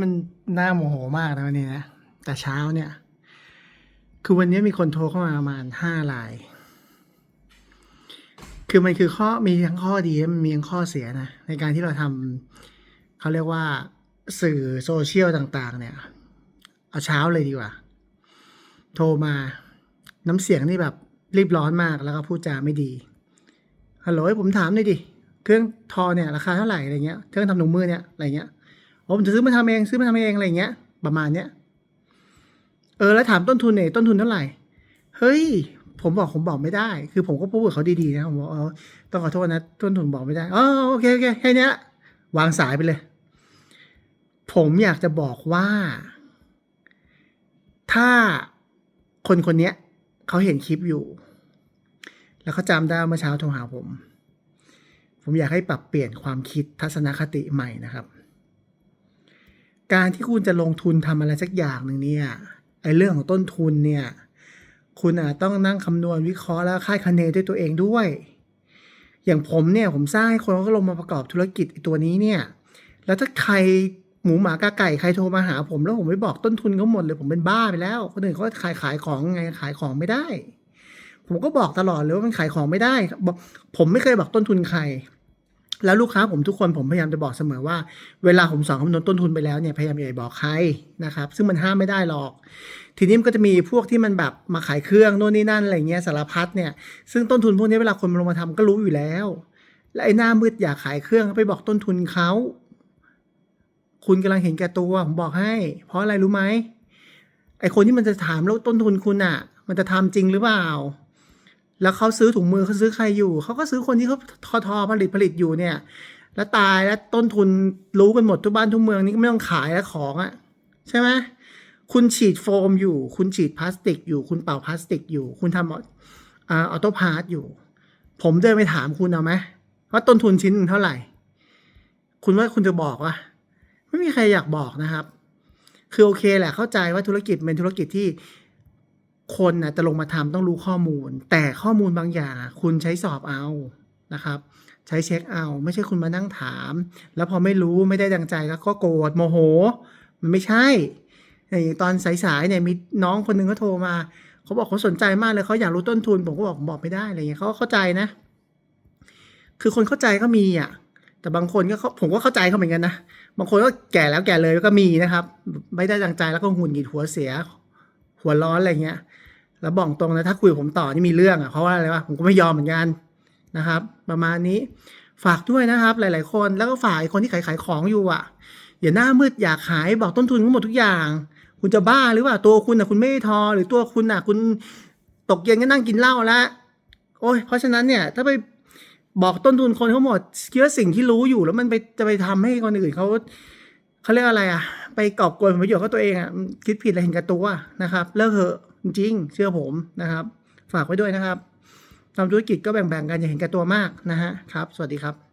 มันน่าโมโหมากนะวันนี้นะ แต่เช้าเนี่ย คือวันนี้มีคนโทรเข้ามาประมาณห้าราย คือมันคือข้อมีทั้งข้อดีมันมีทั้งข้อเสียนะ ในการที่เราทำเขาเรียกว่าสื่อโซเชียลต่าง ๆ เนี่ย เอาเช้าเลยดีกว่า โทรมาน้ำเสียงนี่แบบรีบร้อนมากแล้วก็พูดจาไม่ดีฮัลโหลผมถามหน่อยดิ เครื่องทอเนี่ย ราคาเท่าไหร่อะไรเงี้ย เครื่องทำถุงมือเนี่ยอะไรเงี้ย ผมจะซื้อมาทำเองซื้อมาทำเองอะไรเงี้ย ประมาณเนี้ย เออแล้วถามต้นทุนเนี่ยต้นทุนเท่าไหร่ เฮ้ย ผมบอกผมบอกไม่ได้ คือผมก็พูดกับเขาดีๆนะผมบอกเออต้องขอโทษนะ ต้นทุนบอกไม่ได้อ๋อโอเคโอเคแค่นี้ยวางสายไปเลย ผมอยากจะบอกว่า ถ้าคนคนนี้ยเขาเห็นคลิปอยู่ แล้วเขาจำได้เมื่อเช้าโทรหาผม ผมอยากให้ปรับเปลี่ยนความคิดทัศนคติใหม่นะครับ การที่คุณจะลงทุนทำอะไรสักอย่างหนึ่งเนี่ยไอเรื่องของต้นทุนเนี่ยคุณอาจต้องนั่งคำนวณวิเคราะห์แล้วคาดคะเนด้วยตัวเองด้วย อย่างผมเนี่ยผมสร้างให้คนเขาก็ลงมาประกอบธุรกิจตัวนี้เนี่ย แล้วถ้าใครหมูหมากาไก่ใครโทรมาหา ผมแล้วผมไม่บอกต้นทุนเขาหมดเลยผมเป็นบ้าไปแล้วคนอื่นเขาขายขายของไงขายของไม่ได้ ผมก็บอกตลอดเลยว่ามันขายของไม่ได้บอกผมไม่เคยบอกต้นทุนใคร แล้วลูกค้าผมทุกคนผมพยายามจะบอกเสมอว่า เวลาผมสอนคำนวณต้นทุนไปแล้วเนี่ยพยายามอย่าบอกใครนะครับซึ่งมันห้ามไม่ได้หรอก ทีนี้มันก็จะมีพวกที่มันแบบมาขายเครื่องโน่นนี่นั่นอะไรเงี้ยสารพัดเนี่ยซึ่งต้นทุนพวกนี้เวลาคนมาลงมาทำก็รู้อยู่แล้ว และไอ้หน้ามืดอยากขายเครื่องไปบอกต้นทุนเขาคุณกำลังเห็นแก่ตัวผมบอกให้ เพราะอะไรรู้ไหมไอ้คนที่มันจะถามแล้วต้นทุนคุณอะ มันจะทำจริงหรือเปล่า แล้วเขาซื้อถุงมือเขาซื้อใครอยู่ เขาก็ซื้อคนที่เขาทอทอผลิตผลิตอยู่เนี่ย แล้วตายแล้วต้นทุนรู้กันหมดทุกบ้านทุกเมืองนี่ก็ไม่ต้องขายแล้วของอะ่ะใช่ไหมคุณฉีดโฟมอยู่ คุณฉีดพลาสติกอยู่ คุณเป่าพลาสติกอยู่ คุณทำอออโต้พาร์ทอยู่ ผมเดินไปถามคุณเอาไหมว่าต้นทุนชิ้นหนึ่งเท่าไหร่ คุณว่าคุณจะบอกว่าไม่มีใครอยากบอกนะครับ คือโอเคแหละเข้าใจว่าธุรกิจเป็นธุรกิจที่ คนนะจะลงมาทำต้องรู้ข้อมูล แต่ข้อมูลบางอย่าง คุณใช้สอบเอานะครับ ใช้เช็คเอา ไม่ใช่คุณมานั่งถาม แล้วพอไม่รู้ไม่ได้ดังใจแล้วก็โกรธโมโห มันไม่ใช่อย่างตอนสายๆเนี่ยมีน้องคนหนึงก็โทรมาเขาบอกเขาสนใจมากเลยเขาอยากรู้ต้นทุน ผมก็บอกผมบอกไม่ได้อะไรเงี้ยเขาก็เข้าใจนะ คือคนเข้าใจก็มีอะแต่บางคนก็เขาผมก็เข้าใจเขาเหมือนกันนะบางคนก็แก่แล้วแก่เลยก็มีนะครับ ไม่ได้ดังใจแล้วก็หงุดหงิดหัวเสีย หัวร้อนอะไรเงี้ย แล้วบอกตรงนะถ้าคุยกับผมต่อนี่มีเรื่องอะเพราะว่าอะไรวะผมก็ไม่ยอมเหมือนกันนะครับ ประมาณนี้ฝากด้วยนะครับ หลาย ๆ คนแล้วก็ฝากคนที่ขายขายของอยู่อะอย่าหน้ามืดอยากขายบอกต้นทุนทั้งหมดทุกอย่าง คุณจะบ้าหรือเปล่าตัวคุณอะคุณไม่ทอ หรือตัวคุณอะคุณตกเย็นก็นั่งกินเหล้าแล้วโอ้ยเพราะฉะนั้นเนี่ย ถ้าไปบอกต้นทุนคนเขาหมดคิดว่าสิ่งที่รู้อยู่แล้วมันไปจะไปทำให้คนอื่นเขา เขาเรียกอะไรอะ ไปกอบโกยผลประโยชน์กับตัวเองอะคิดผิดอะไรเห็นแกับตัวนะครับเลิกเถอะจริงเชื่อผมนะครับ ฝากไว้ด้วยนะครับทำธุรกิจก็แบ่งๆกันอย่าเห็นแก่ตัวมากนะฮะครับ สวัสดีครับ